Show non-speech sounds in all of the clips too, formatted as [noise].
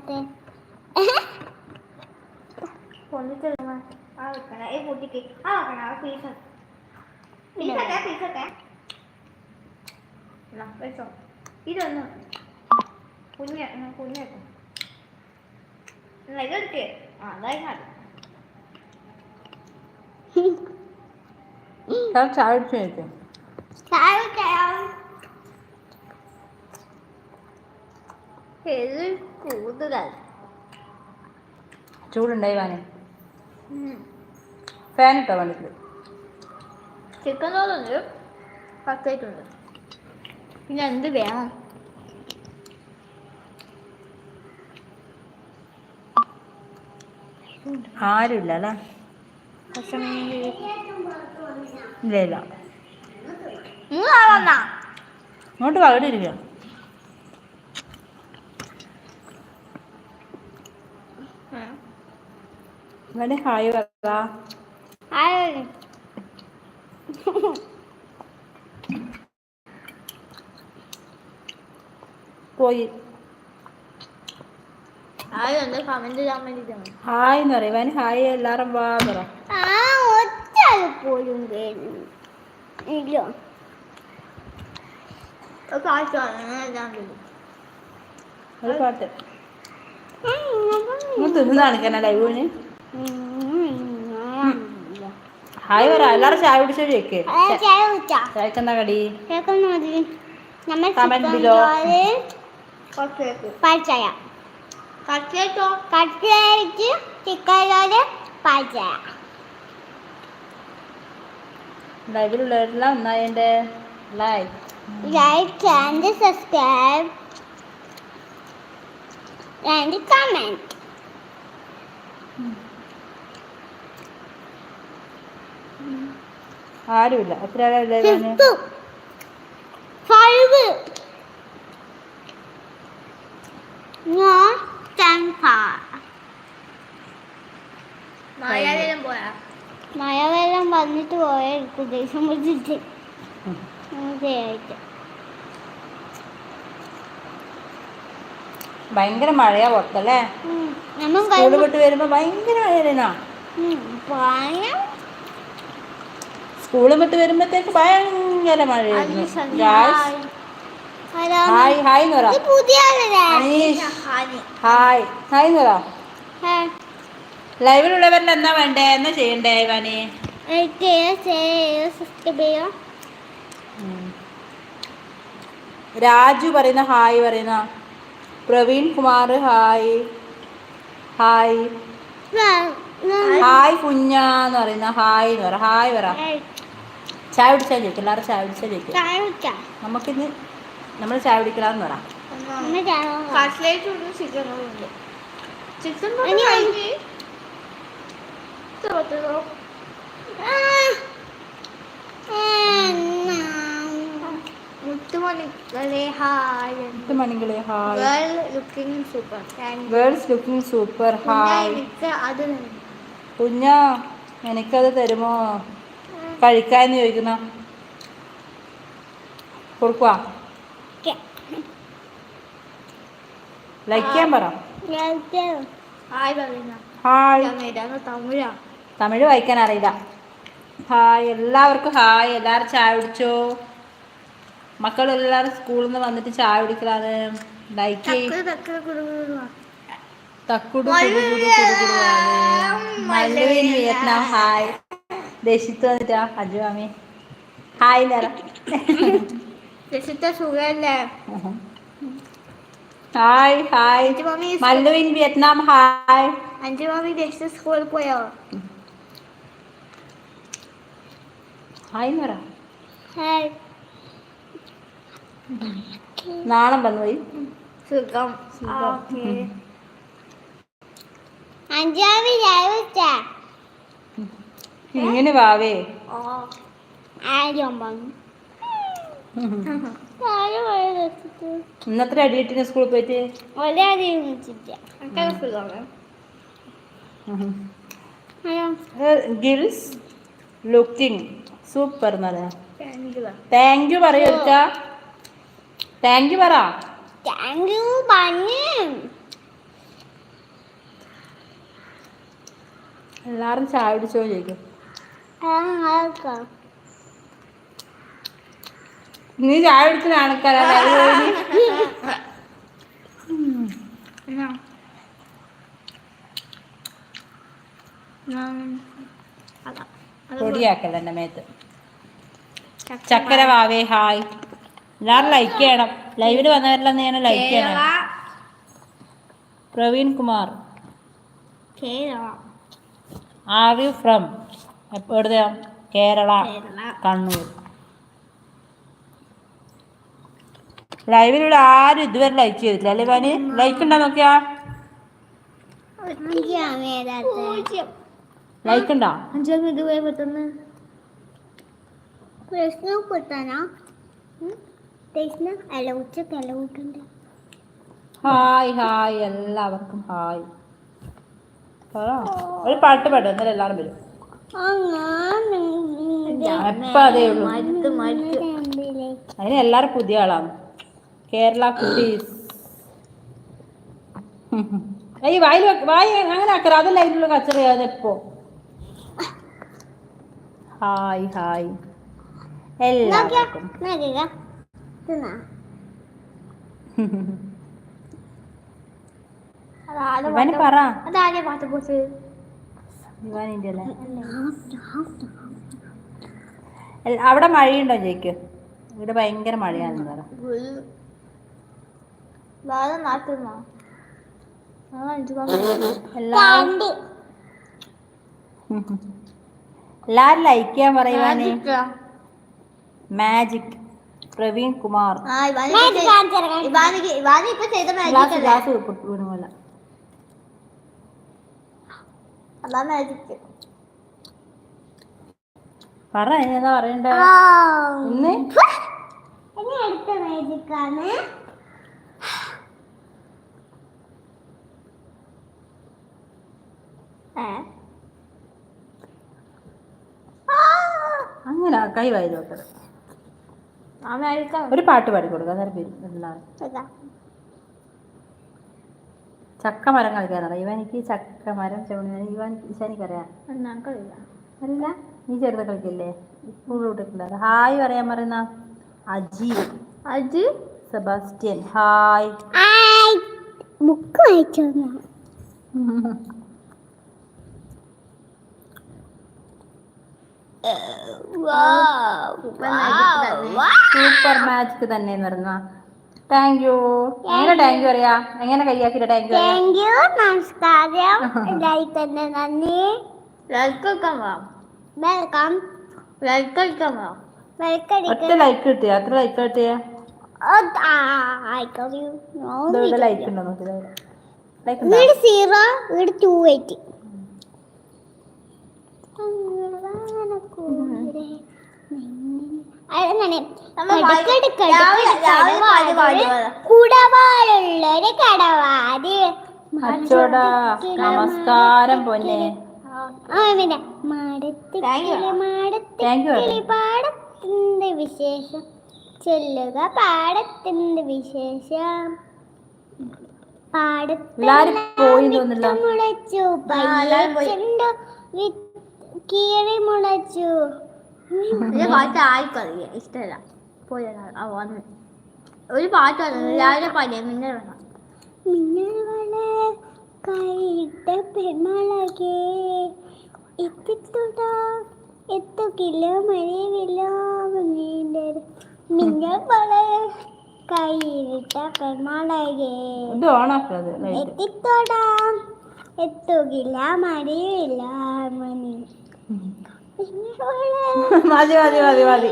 നോക്കട്ടെ പൊന്നിച്ചെടുക്കണ ആ വെക്കണ ഈ കുട്ടിക്ക് ആ വെക്കണ ആ പീസ് പീസൊക്കെ പീസൊക്കെ എന്നാ, വെച്ചോ ഇതൊന്ന് കുഞ്ഞ് കുഞ്ഞ് വെക്കോ എന്നാ ഇതെടുക്കേ ആ അതായി മതി ഞാൻ ചായ കുടിച്ചു കഴിക്കും ഇത് കൂടുതൽ ചൂടുണ്ടായി വാനെ. ഫാൻ ഇട്ടോ വേണ്ടത് ചിക്കൻ കട്ട്ലേറ്റ് ഉണ്ട് പിന്നെ എന്ത് വേണം? ആരുമില്ല അല്ലേ? ഇല്ല ഇല്ല. ഇങ്ങോട്ട് പകുതി ഇവിടെ ഹായ് പറ. ആരും പോയി. ആരും എന്താ കമന്റ് ചെയ്യാൻ ഹായ് എന്ന് പറയും. ഇവൻ ഹായ് എല്ലാരും വാ പറ. ആ ഒറ്റ പോലും. ഇല്ല. ഒരു പാട്ട് ഒന്ന് തിന്നു കാണിക്കാനാ ലൈവിന് ഹായ് പറ എല്ലാരും ചായ കുടിച്ചോ ചോദിക്കേ ചായ ചായക്ക് എന്താ കടി. റോൾ കട്ട്ലേറ്റ് പാൽച്ചായ. കട്ട്ലേറ്റോ കട്ട്ലേറ്റ് ചിക്കൻ റോൾ പാൽച്ചായ. ലൈവിലുള്ളവരെല്ലാം ഒന്നായന്റെ like like and subscribe and comment ആരുമില്ല. എത്ര ആരാ ലൈവിന് ഫൈവ്. ഞാൻ ടെൻഫ മലയാളം പോയാ? മഴവെള്ളം വന്നിട്ട് പോയായിരിക്കും ദേഷ്യം പിടിച്ചിട്ട് ഭയങ്കര മഴയാ പുറത്തല്ലേ? വിട്ട് വരുമ്പോ ഭയങ്കര മഴയാ പറയാം സ്കൂൾ വിട്ട് വരുമ്പോഴത്തേക്ക് ഭയങ്കര മഴയായിരുന്നു. ഹായ് ഹായ് എന്ന് പറ. ഹായ് ഹായ് എന്ന് പറ. ലൈവിലുള്ളവരിൽ എന്താ വേണ്ടേ? എന്നാ ചെയ്യണ്ടേ ഇവാനി. രാജു പറയുന്ന ഹായ് പറയുന്ന. Praveen Kumar hi hi hi കുഞ്ഞ എന്ന് പറയുന്ന ഹായ് എന്ന് പറ. ഹായ് പറ. ചായ കുടിച്ചാൽ ചോദിക്കും എല്ലാവരും ചായ കുടിച്ചാൽ ചോദിക്കും ചായ? നമുക്കിന്ന് നമ്മൾ ചായ കുടിക്കലാന്ന് പറ? മുത്തുമണികളെ hi. Looking super girls looking super hi എനിക്ക് അത് എനിക്കത് തരുമോ? കഴിക്കാന്ന് ചോദിക്കുന്ന. കൊടുക്കുവാ. ലൈക്കാൻ പറ? ഹായ് തമിഴാ. തമിഴ് വായിക്കാൻ അറിയില്ല. ഹായ്. എല്ലാവർക്കും ഹായ്. എല്ലാവരും ചായ കുടിച്ചോ? മക്കളെല്ലാവരും സ്കൂളിൽ നിന്ന് വന്നിട്ട് ചായ കുടിക്കലാണ്. ലൈക്ക്. തക്കുടു. മല്ലുവിൻ വിയറ്റ്നാം. ഹായ്. ദേശിത്ത് വന്നിട്ടാ അജു മാമി ഹായ് നേര രസിത്ത സുഖല്ലേ ഹായ് ഹായ് മമ്മി മല്ലുവിൻ വിയറ്റ്നാം ഹായ് അഞ്ചു മാമി ദേശത്തെ സ്കൂളിൽ പോയോ ഹായ് നേര ഹായ്. നാളെ വന്നുപോയി സുഖം സുഖം. അഞ്ചാമി കുടിച്ചാ? ഇങ്ങനെ വാവേ. ഇന്നത്ര അടി സ്കൂളിൽ പോയിട്ട്? ലുക്കിംഗ് സൂപ്പർ താങ്ക് യു പറയൂ താങ്ക് യു പറ. താങ്ക് യു എല്ലാവരും ചായ പിടിച്ചോ ചോദിക്കും. നീ ചായ എടുക്കുന്ന അതാ പൊടിയാക്കല്ല എന്റെ മേത്ത്. ചക്കര വാവേ ഹായ്. എല്ലാവരും ലൈക്ക് ചെയ്യണം. ലൈവിൽ വന്നവരെല്ലാം നീ ലൈക്ക് ചെയ്യണം. Praveen Kumar. Are you from എവിടുത്തെ കേരള കേരള. കണ്ണൂർ. ലൈവിലൂടെ ആരും ഇതുവരെ ലൈക്ക് ചെയ്തിട്ടില്ല അല്ലേ പനി? ലൈക്ക് ഉണ്ടോ നോക്കിയാ? ലൈക്ക് ഉണ്ടോ? ഇതുവരെ പെട്ടെന്ന്. പ്രശ്നം പ്രശ്നം. Hi hi. എല്ലാവർക്കും ഹായ്. പറ. ഒരു പാട്ട് പാടും എന്നാലും എല്ലാവരും വരും. അതേ അതിന് എല്ലാരും പുതിയ ആളാണ് കേരള കുട്ടീസ്. ഈ വായിൽ വെക്ക- വായി അങ്ങനെ ആക്കറ അതല്ല അതിനുള്ള കച്ചറിയാതെ ഇപ്പോ ഹായ് ഹായ്. എല്ലാവർക്കും. ഇവന് പറ. അതാരെ പാട്ട് പോസ്? അല്ലേ അവിടെ മഴയുണ്ടോ ചേക്ക് ഇവിടെ ഭയങ്കര മഴയാണെന്ന് പറ. എല്ലാരും ലൈക്ക് ചെയ്യാൻ പറയുവാന് മാജിക് പ്രവീൺ കുമാർ. ഇവാനിക്ക് ഇവാനിക്ക് ഇവാനി ഇപ്പൊ ചെയ്ത മാജിക് അല്ലേ ഗ്ലാസ് വീണ പോലെ അതാ മാജിക് പറ ഇനി എന്താ പറയണ്ടേ ഇന്ന് അടുത്ത മേജിക്കാണ് അങ്ങനെ കൈ വായി നോക്കണം ഒരു പാട്ട് പാടി കൊടുക്കാൻ അന്നേരം എല്ലാവരും ചക്ക മരം കളിക്കാനറിയാം ഇവനിക്ക് ചക്ക മരം ചവിണി ഇവൻ ഈശാനിക്കറിയാം. ഞങ്ങൾക്കറിയില്ല അല്ല നീ ചെറുത് കളിക്കില്ലേ? ഇപ്പോഴും ഇട്ടിട്ടില്ല ഹായ് പറയാൻ പറയുന്ന അജി. അജി? സെബാസ്റ്റ്യൻ. ഹായ്. ബുക്ക് വായിച്ചു സൂപ്പർ മാജിക് തന്നെ. എന്ന് പറഞ്ഞ? താങ്ക് യു എങ്ങനെ താങ്ക് യു അറിയാ? എങ്ങനെ കൈയാക്കില്ല താങ്ക് യു താങ്ക് യു നമസ്കാരം. [laughs] എല്ലാവർക്കും നന്ദി. വെൽക്കം ലൈക്ക് വെക്കാൻ വാ വെൽക്കം ഒറ്റ ലൈക്ക് കിട്ടിയ? എത്ര ലൈക്ക് കിട്ടിയ? ഇവിടെ ലൈക്ക് ഉണ്ടോ? നോക്കി സീറോ വീട് ടു എയ്റ്റ് നമ്മൾ രാവിലെ രാവിലെ പാടി പാടി കുടവാളുള്ളൊരു കടവാതി. അച്ചോടാ നമസ്കാരം പൊന്നെ. പാടത്തിന്റെ വിശേഷം? ചൊല്ലുക പാടത്തിന്റെ വിശേഷം. പയ്യച്ചുണ്ടു കീറി മുളച്ചു. പാട്ട് അറിയാം ഇഷ്ടമല്ല പോയതാ ആ വന്ന്. ഒരു പാട്ട് വന്നു രാവിലെ പാടിയ പിന്നെ വേണം മിന്നൽവള കൈയിട്ട പെൺമളകേ എത്തിത്തുടാ എത്തുകില്ല മഴവില്ല മിന്നൽവള കൈയിട്ട പെൺമളകേ എത്തിത്തോടാ എത്തുകില്ല മഴവില്ല മണി മതി മതി മതി മതി.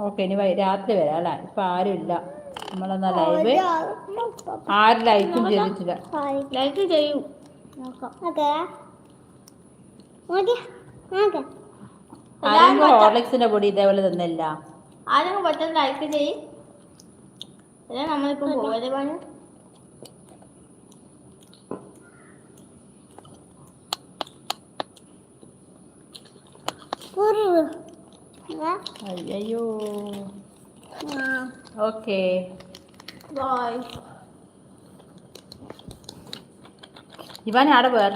ഓക്കെ ഇനി വൈ- രാത്രി വരാം അല്ലേ? ഇപ്പൊ ആരും ഇല്ല നമ്മളെന്നാ ലൈവ് ആരും ലൈക്കും ചെയ്തിട്ടില്ല. ലൈക്ക് ചെയ്യൂ. ആരെങ്കിലും ഹോർലിക്സിന്റെ പൊടി ഇതേപോലെ തന്നില്ല. ആരെങ്കിലും പെട്ടെന്ന് ലൈക്ക് ചെയ്യും. അല്ലെ നമ്മളിപ്പോ പോയത് പറഞ്ഞു അയ്യോ ഓക്കേ. ബൈ. ഇവാൻ ആടെ വേറില്ല